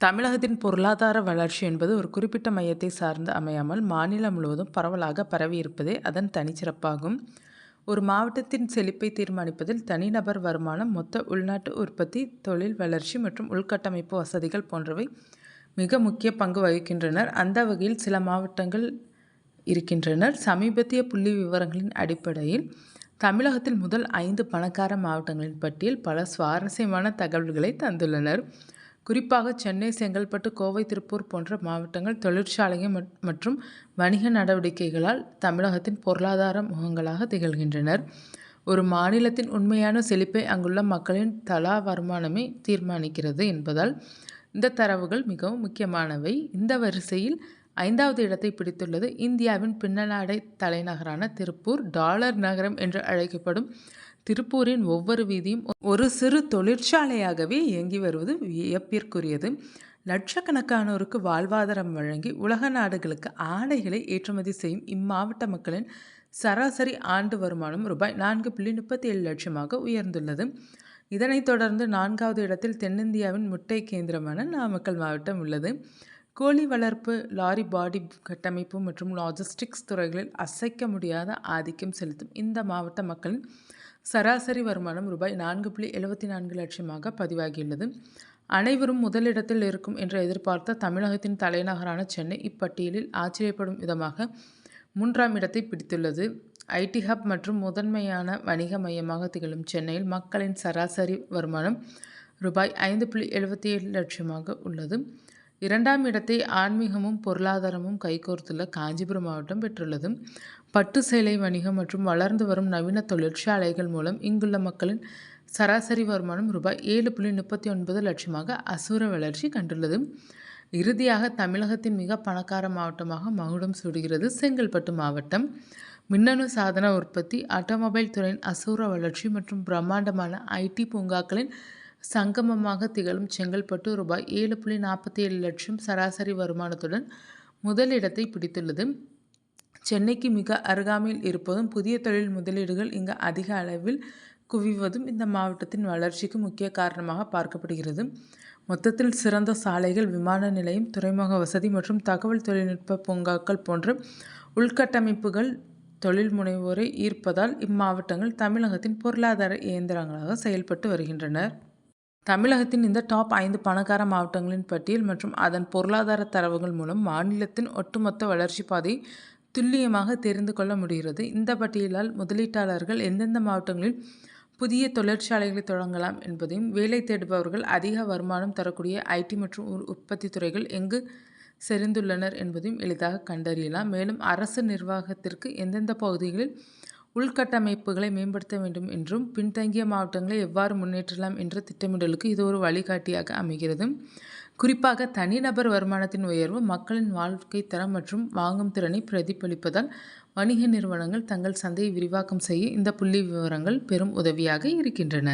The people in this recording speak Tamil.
தமிழகத்தின் பொருளாதார வளர்ச்சி என்பது ஒரு குறிப்பிட்ட மையத்தை சார்ந்து அமையாமல் மாநிலம் முழுவதும் பரவலாக பரவியிருப்பதே அதன் தனிச்சிறப்பாகும். ஒரு மாவட்டத்தின் செழிப்பை தீர்மானிப்பதில் தனிநபர் வருமானம் மொத்த உள்நாட்டு உற்பத்தி தொழில் வளர்ச்சி மற்றும் உள்கட்டமைப்பு வசதிகள் போன்றவை மிக முக்கிய பங்கு வகிக்கின்றனர். அந்த வகையில் சில மாவட்டங்கள் இருக்கின்றனர். சமீபத்திய புள்ளி விவரங்களின் அடிப்படையில் தமிழகத்தில் முதல் ஐந்து பணக்கார மாவட்டங்களின் பட்டியல் பல சுவாரஸ்யமான தகவல்களை தந்துள்ளனர். குறிப்பாக சென்னை செங்கல்பட்டு கோவை திருப்பூர் போன்ற மாவட்டங்கள் தொழிற்சாலைகள் மற்றும் வணிக நடவடிக்கைகளால் தமிழகத்தின் பொருளாதார முகங்களாக திகழ்கின்றனர். ஒரு மாநிலத்தின் உண்மையான செழிப்பை அங்குள்ள மக்களின் தலா வருமானமே தீர்மானிக்கிறது என்பதால் இந்த தரவுகள் மிகவும் முக்கியமானவை. இந்த வரிசையில் ஐந்தாவது இடத்தை பிடித்துள்ளது. இந்தியாவின் பின்னலாடை தலைநகரான திருப்பூர். டாலர் நகரம் என்று அழைக்கப்படும் திருப்பூரின் ஒவ்வொரு வீதியும் ஒரு சிறு தொழிற்சாலையாகவே இயங்கி வருவது வியப்பிற்குரியது. லட்சக்கணக்கானோருக்கு வாழ்வாதாரம் வழங்கி உலக நாடுகளுக்கு ஆடைகளை ஏற்றுமதி செய்யும் இம்மாவட்ட மக்களின் சராசரி ஆண்டு வருமானம் ரூபாய் நான்கு புள்ளி முப்பத்தி ஏழு லட்சமாக உயர்ந்துள்ளது. இதனைத் தொடர்ந்து நான்காவது இடத்தில் தென்னிந்தியாவின் முட்டை கேந்திரமான நாமக்கல் மாவட்டம் உள்ளது. கோழி வளர்ப்பு லாரி பாடி கட்டமைப்பு மற்றும் லாஜிஸ்டிக்ஸ் துறைகளில் அசைக்க முடியாத ஆதிக்கம் செலுத்தும் இந்த மாவட்ட மக்களின் சராசரி வருமானம் ரூபாய் நான்கு புள்ளி எழுபத்தி நான்கு லட்சமாக பதிவாகியுள்ளது. அனைவரும் முதலிடத்தில் இருக்கும் என்று எதிர்பார்த்த தமிழகத்தின் தலைநகரான சென்னை இப்பட்டியலில் ஆச்சரியப்படும் விதமாக மூன்றாம் இடத்தை பிடித்துள்ளது. ஐடி ஹப் மற்றும் முதன்மையான வணிக மையமாக திகழும் சென்னையில் மக்களின் சராசரி வருமானம் ரூபாய் ஐந்து புள்ளி எழுபத்தி ஏழு லட்சமாக உள்ளது. இரண்டாம் இடத்தை ஆன்மீகமும் பொருளாதாரமும் கைகோர்த்துள்ள காஞ்சிபுரம் மாவட்டம் பெற்றுள்ளது. பட்டு சேலை வணிகம் மற்றும் வளர்ந்து வரும் நவீன தொழிற்சாலைகள் மூலம் இங்குள்ள மக்களின் சராசரி வருமானம் ரூபாய் ஏழு புள்ளி முப்பத்தி ஒன்பது லட்சமாக அசுர வளர்ச்சி கண்டுள்ளது. இறுதியாக தமிழகத்தின் மிக பணக்கார மாவட்டமாக மகுடம் சூடுகிறது செங்கல்பட்டு மாவட்டம். மின்னணு சாதன உற்பத்தி ஆட்டோமொபைல் துறையின் அசூர வளர்ச்சி மற்றும் பிரம்மாண்டமான ஐடி பூங்காக்களின் சங்கமமாக திகழும் செங்கல்பட்டு ரூபாய் ஏழு புள்ளி நாற்பத்தி ஏழு லட்சம் சராசரி வருமானத்துடன் முதலிடத்தை பிடித்துள்ளது. சென்னைக்கு மிக அருகாமையில் இருப்பதும் புதிய தொழில் முதலீடுகள் இங்கு அதிக அளவில் குவிவதும் இந்த மாவட்டத்தின் வளர்ச்சிக்கு முக்கிய காரணமாக பார்க்கப்படுகிறது. மொத்தத்தில் சிறந்த சாலைகள் விமான நிலையம் துறைமுக வசதி மற்றும் தகவல் தொழில்நுட்ப பூங்காக்கள் போன்ற உள்கட்டமைப்புகள் தொழில் முனைவோரை ஈர்ப்பதால் இம்மாவட்டங்கள் தமிழகத்தின் பொருளாதார இயந்திரங்களாக செயல்பட்டு வருகின்றனர். தமிழகத்தின் இந்த டாப் ஐந்து பணக்கார மாவட்டங்களின் பட்டியல் மற்றும் அதன் பொருளாதார தரவுகள் மூலம் மாநிலத்தின் ஒட்டுமொத்த வளர்ச்சி பாதை துல்லியமாக தெரிந்து கொள்ள முடிகிறது. இந்த பட்டியலால் முதலீட்டாளர்கள் எந்தெந்த மாவட்டங்களில் புதிய தொழிற்சாலைகளை தொடங்கலாம் என்பதையும் வேலை தேடுபவர்கள் அதிக வருமானம் தரக்கூடிய ஐடி மற்றும் உற்பத்தி துறைகள் எங்கு செறிந்துள்ளனர் என்பதையும் எளிதாக கண்டறியலாம். மேலும் அரசு நிர்வாகத்திற்கு எந்தெந்த பகுதிகளில் உள்கட்டமைப்புகளை மேம்படுத்த வேண்டும் என்றும் பின்தங்கிய மாவட்டங்களை எவ்வாறு முன்னேற்றலாம் என்ற திட்டமிடலுக்கு இது ஒரு வழிகாட்டியாக அமைகிறது. குறிப்பாக தனிநபர் வருமானத்தின் உயர்வு மக்களின் வாழ்க்கை தரம் மற்றும் வாங்கும் திறனை பிரதிபலிப்பதால் வணிக நிறுவனங்கள் தங்கள் சந்தையை விரிவாக்கம் செய்ய இந்த புள்ளி விவரங்கள் பெரும் உதவியாக இருக்கின்றன.